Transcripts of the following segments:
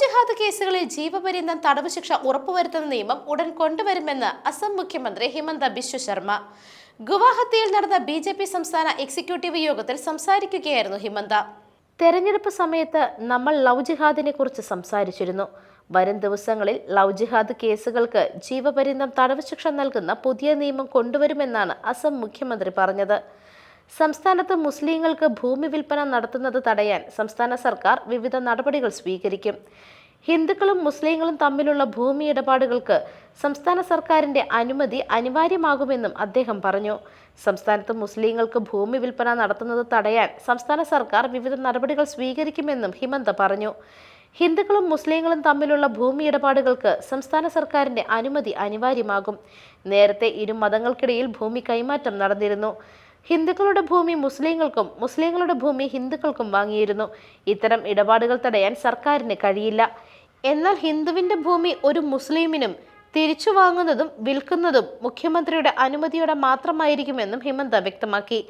ജിഹാദ് കേസുകളിൽ ജീവപര്യന്തം തടവ് ശിക്ഷ ഉറപ്പുവരുത്തുന്ന നിയമം ഉടൻ കൊണ്ടുവരുമെന്ന് അസം മുഖ്യമന്ത്രി ഹിമന്ത ബിശ്വ ശർമ്മ. ഗുവാഹത്തിയിൽ നടന്ന ബി ജെ പി സംസ്ഥാന എക്സിക്യൂട്ടീവ് യോഗത്തിൽ സംസാരിക്കുകയായിരുന്നു ഹിമന്ത. തെരഞ്ഞെടുപ്പ് സമയത്ത് നമ്മൾ ലവ് ജിഹാദിനെ കുറിച്ച് സംസാരിച്ചിരുന്നു. വരും ദിവസങ്ങളിൽ ലവ് ജിഹാദ് കേസുകൾക്ക് ജീവപര്യന്തം തടവ് ശിക്ഷ നൽകുന്ന പുതിയ നിയമം കൊണ്ടുവരുമെന്നാണ് അസം മുഖ്യമന്ത്രി പറഞ്ഞത്. സംസ്ഥാനത്ത് മുസ്ലിങ്ങൾക്ക് ഭൂമി വിൽപ്പന നടത്തുന്നത് തടയാൻ സംസ്ഥാന സർക്കാർ വിവിധ നടപടികൾ സ്വീകരിക്കും. ഹിന്ദുക്കളും മുസ്ലിങ്ങളും തമ്മിലുള്ള ഭൂമി ഇടപാടുകൾക്ക് സംസ്ഥാന സർക്കാരിന്റെ അനുമതി അനിവാര്യമാകുമെന്നും അദ്ദേഹം പറഞ്ഞു. സംസ്ഥാനത്ത് മുസ്ലിങ്ങൾക്ക് ഭൂമി വിൽപ്പന നടത്തുന്നത് തടയാൻ സംസ്ഥാന സർക്കാർ വിവിധ നടപടികൾ സ്വീകരിക്കുമെന്നും ഹിമന്ത പറഞ്ഞു. ഹിന്ദുക്കളും മുസ്ലിങ്ങളും തമ്മിലുള്ള ഭൂമി ഇടപാടുകൾക്ക് സംസ്ഥാന സർക്കാരിന്റെ അനുമതി അനിവാര്യമാകും. നേരത്തെ ഇരു മതങ്ങൾക്കിടയിൽ ഭൂമി കൈമാറ്റം നടന്നിരുന്നു. ഹിന്ദുക്കളുടെ ഭൂമി മുസ്ലിങ്ങൾക്കും മുസ്ലിങ്ങളുടെ ഭൂമി ഹിന്ദുക്കൾക്കും വാങ്ങിയിരുന്നു. ഇത്തരം ഇടപാടുകൾ തടയാൻ സർക്കാരിന് കഴിയില്ല. എന്നാൽ ഹിന്ദുവിന്റെ ഭൂമി ഒരു മുസ്ലിമിനും തിരിച്ചു വാങ്ങുന്നതും വിൽക്കുന്നതും മുഖ്യമന്ത്രിയുടെ അനുമതിയോടെ മാത്രമായിരിക്കുമെന്നും ഹിമന്ത വ്യക്തമാക്കി.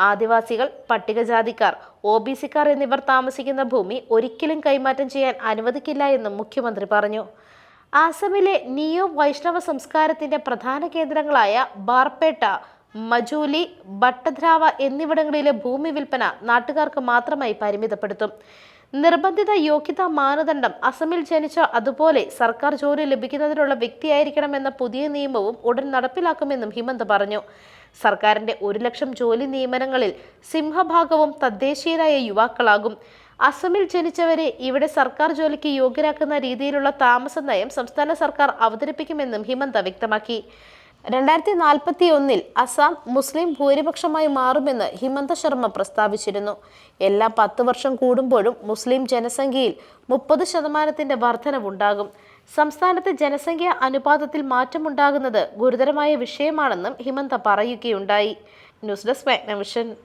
ആദിവാസികൾ പട്ടികജാതിക്കാർ ഒ ബി സിക്കാർ എന്നിവർ താമസിക്കുന്ന ഭൂമി ഒരിക്കലും കൈമാറ്റം ചെയ്യാൻ അനുവദിക്കില്ല എന്നും മുഖ്യമന്ത്രി പറഞ്ഞു. ആസമിലെ നിയോ വൈഷ്ണവ സംസ്കാരത്തിന്റെ പ്രധാന കേന്ദ്രങ്ങളായ ബാർപേട്ട മജൂലി ഭട്ടദ്രാവ എന്നിവിടങ്ങളിലെ ഭൂമി വിൽപ്പന നാട്ടുകാർക്ക് മാത്രമായി പരിമിതപ്പെടുത്തും. നിർബന്ധിത യോഗ്യതാ മാനദണ്ഡം അസമിൽ ജനിച്ച അതുപോലെ സർക്കാർ ജോലി ലഭിക്കുന്നതിനുള്ള വ്യക്തിയായിരിക്കണമെന്ന പുതിയ നിയമവും ഉടൻ നടപ്പിലാക്കുമെന്നും ഹിമന്ത് പറഞ്ഞു. സർക്കാരിന്റെ ഒരു ലക്ഷം ജോലി നിയമനങ്ങളിൽ സിംഹഭാഗവും തദ്ദേശീയരായ യുവാക്കളാകും. അസമിൽ ജനിച്ചവരെ ഇവിടെ സർക്കാർ ജോലിക്ക് യോഗ്യരാക്കുന്ന രീതിയിലുള്ള താമസ നയം സംസ്ഥാന സർക്കാർ അവതരിപ്പിക്കുമെന്നും ഹിമന്ത വ്യക്തമാക്കി. രണ്ടായിരത്തി നാൽപ്പത്തി ഒന്നിൽ അസാം മുസ്ലിം ഭൂരിപക്ഷമായി മാറുമെന്ന് ഹിമന്ത ശർമ്മ പ്രസ്താവിച്ചിരുന്നു. എല്ലാ പത്ത് വർഷം കൂടുമ്പോഴും മുസ്ലിം ജനസംഖ്യയിൽ മുപ്പത് ശതമാനത്തിന്റെ വർധനവുണ്ടാകും. സംസ്ഥാനത്തെ ജനസംഖ്യാ അനുപാതത്തിൽ മാറ്റമുണ്ടാകുന്നത് ഗുരുതരമായ വിഷയമാണെന്നും ഹിമന്ത പറയുകയുണ്ടായി. News desk Magnavision.